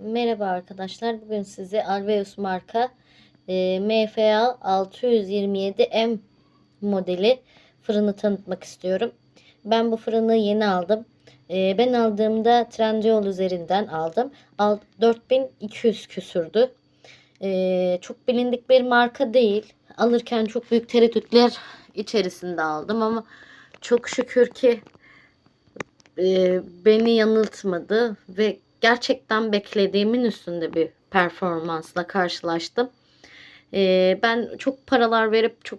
Merhaba arkadaşlar. Bugün size Alveus marka e, MFA 627M modeli fırını tanıtmak istiyorum. Ben bu fırını yeni aldım. E, ben aldığımda Trendyol üzerinden aldım. Al, 4200 küsürdü. E, çok bilindik bir marka değil. Alırken çok büyük tereddütler içerisinde aldım ama çok şükür ki e, beni yanıltmadı ve gerçekten beklediğimin üstünde bir performansla karşılaştım. E, ben çok paralar verip çok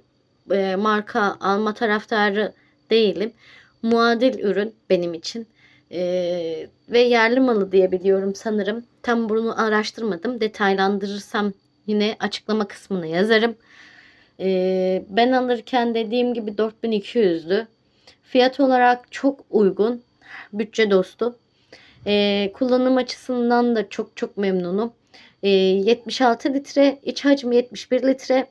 e, marka alma taraftarı değilim. Muadil ürün benim için. E, ve yerli malı diye biliyorum sanırım. Tam bunu araştırmadım. Detaylandırırsam yine açıklama kısmına yazarım. E, ben alırken dediğim gibi 4200'dü. Fiyat olarak çok uygun. Bütçe dostu. Ee, kullanım açısından da çok çok memnunum. Ee, 76 litre, iç hacmi 71 litre.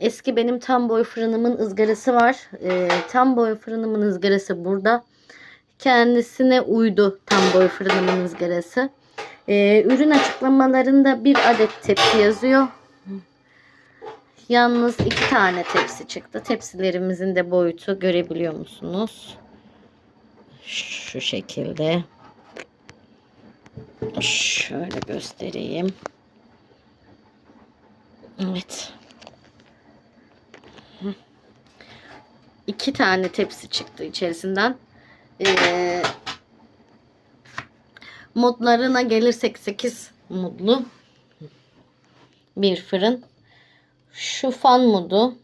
Eski benim tam boy fırınımın ızgarası var. Ee, tam boy fırınımın ızgarası burada. Kendisine uydu tam boy fırınımın ızgarası. Ee, ürün açıklamalarında bir adet tepsi yazıyor. Yalnız iki tane tepsi çıktı. Tepsilerimizin de boyutu görebiliyor musunuz? Şu şekilde. Şöyle göstereyim. Evet. İki tane tepsi çıktı içerisinden. Ee, modlarına gelirsek 8 modlu bir fırın. Şu fan modu.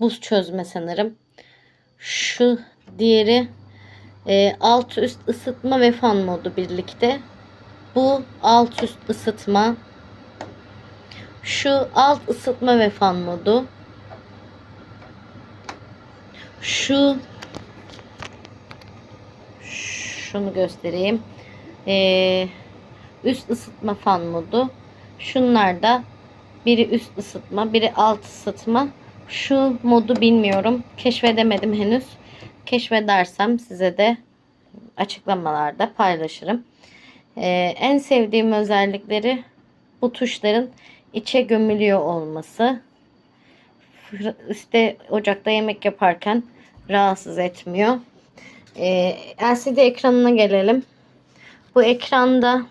Buz çözme sanırım. Şu diğeri e, alt üst ısıtma ve fan modu birlikte. Bu alt üst ısıtma. Şu alt ısıtma ve fan modu. Şu şunu göstereyim. Ee, üst ısıtma fan modu. Şunlar da biri üst ısıtma, biri alt ısıtma. Şu modu bilmiyorum. Keşfedemedim henüz. Keşfedersem size de açıklamalarda paylaşırım. Ee, en sevdiğim özellikleri bu tuşların içe gömülüyor olması. Üste ocakta yemek yaparken rahatsız etmiyor. Ee, LCD ekranına gelelim. Bu ekranda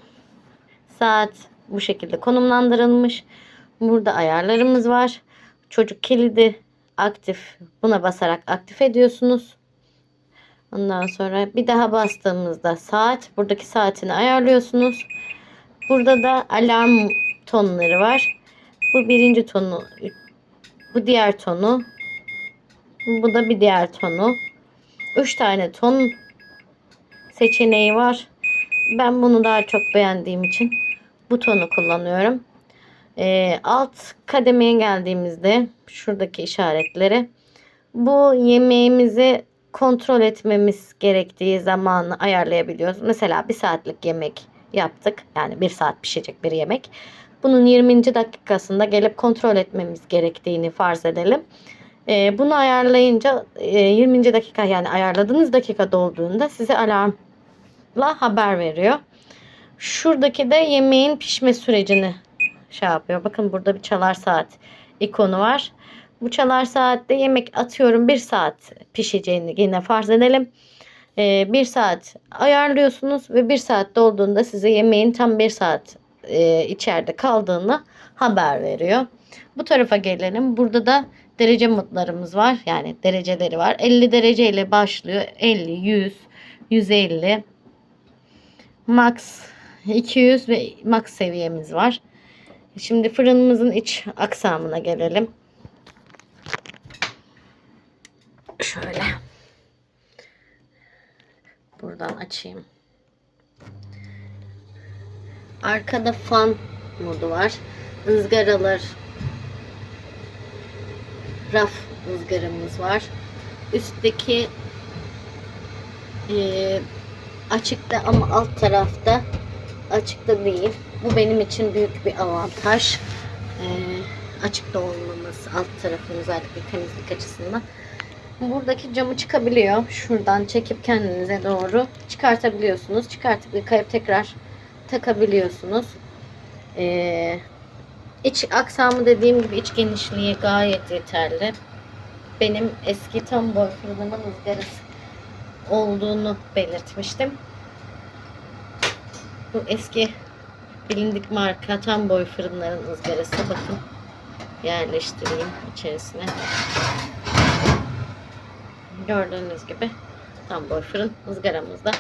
saat bu şekilde konumlandırılmış. Burada ayarlarımız var. Çocuk kilidi aktif. Buna basarak aktif ediyorsunuz. Ondan sonra bir daha bastığımızda saat. Buradaki saatini ayarlıyorsunuz. Burada da alarm tonları var. Bu birinci tonu. Bu diğer tonu. Bu da bir diğer tonu. Üç tane ton seçeneği var. Ben bunu daha çok beğendiğim için bu tonu kullanıyorum. Ee, alt kademeye geldiğimizde şuradaki işaretleri bu yemeğimizi kontrol etmemiz gerektiği zamanı ayarlayabiliyoruz. Mesela bir saatlik yemek yaptık. Yani bir saat pişecek bir yemek. Bunun 20. dakikasında gelip kontrol etmemiz gerektiğini farz edelim. Ee, bunu ayarlayınca e, 20. dakika yani ayarladığınız dakika dolduğunda size alarmla haber veriyor. Şuradaki de yemeğin pişme sürecini şey yapıyor. Bakın burada bir çalar saat ikonu var. Bu çalar saatte yemek atıyorum bir saat pişeceğini yine farz edelim. Ee, bir saat ayarlıyorsunuz ve bir saat dolduğunda size yemeğin tam bir saat e, içeride kaldığını haber veriyor. Bu tarafa gelelim. Burada da derece modlarımız var. Yani dereceleri var. 50 derece ile başlıyor. 50, 100, 150, max 200 ve max seviyemiz var. Şimdi fırınımızın iç aksamına gelelim. Şöyle. Buradan açayım. Arkada fan modu var. ızgaralar raf ızgaramız var. Üstteki e, açıkta ama alt tarafta açıkta değil. Bu benim için büyük bir avantaj. E, açıkta olmaması alt tarafın özellikle temizlik açısından. Buradaki camı çıkabiliyor. Şuradan çekip kendinize doğru çıkartabiliyorsunuz. Çıkartıp yıkayıp tekrar takabiliyorsunuz. Ee, iç aksamı dediğim gibi iç genişliği gayet yeterli. Benim eski tam boy fırınımın ızgarası olduğunu belirtmiştim. Bu eski bilindik marka tam boy fırınların ızgarası. Bakın yerleştireyim içerisine. Gördüğünüz gibi tam boy fırın ızgaramızda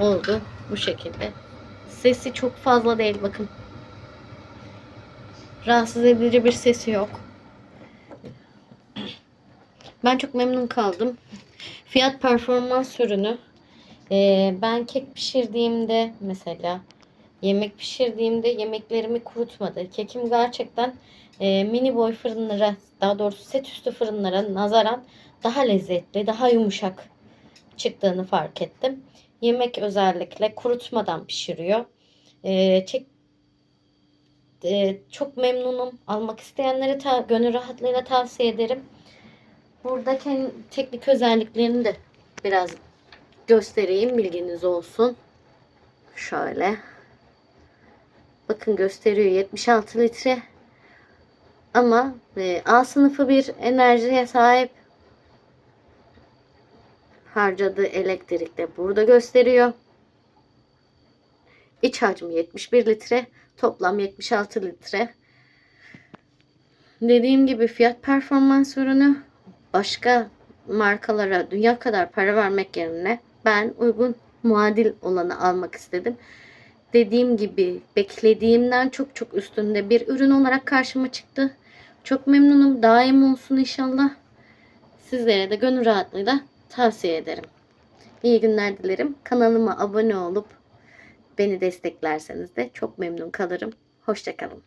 oldu bu şekilde. Sesi çok fazla değil bakın. Rahatsız edici bir sesi yok. Ben çok memnun kaldım. Fiyat performans ürünü. Ee, ben kek pişirdiğimde mesela yemek pişirdiğimde yemeklerimi kurutmadı. Kekim gerçekten e, mini boy fırınlara daha doğrusu set üstü fırınlara nazaran daha lezzetli, daha yumuşak çıktığını fark ettim. Yemek özellikle kurutmadan pişiriyor. Ee, çek, e, çok memnunum. Almak isteyenlere ta, gönül rahatlığıyla tavsiye ederim. Burada kendi teknik özelliklerini de biraz göstereyim bilginiz olsun. Şöyle. Bakın gösteriyor 76 litre. Ama e, A sınıfı bir enerjiye sahip. Harcadığı elektrik de burada gösteriyor. İç hacmi 71 litre. Toplam 76 litre. Dediğim gibi fiyat performans ürünü başka markalara dünya kadar para vermek yerine ben uygun muadil olanı almak istedim. Dediğim gibi beklediğimden çok çok üstünde bir ürün olarak karşıma çıktı. Çok memnunum. Daim olsun inşallah. Sizlere de gönül rahatlığıyla tavsiye ederim. İyi günler dilerim. Kanalıma abone olup beni desteklerseniz de çok memnun kalırım. Hoşçakalın.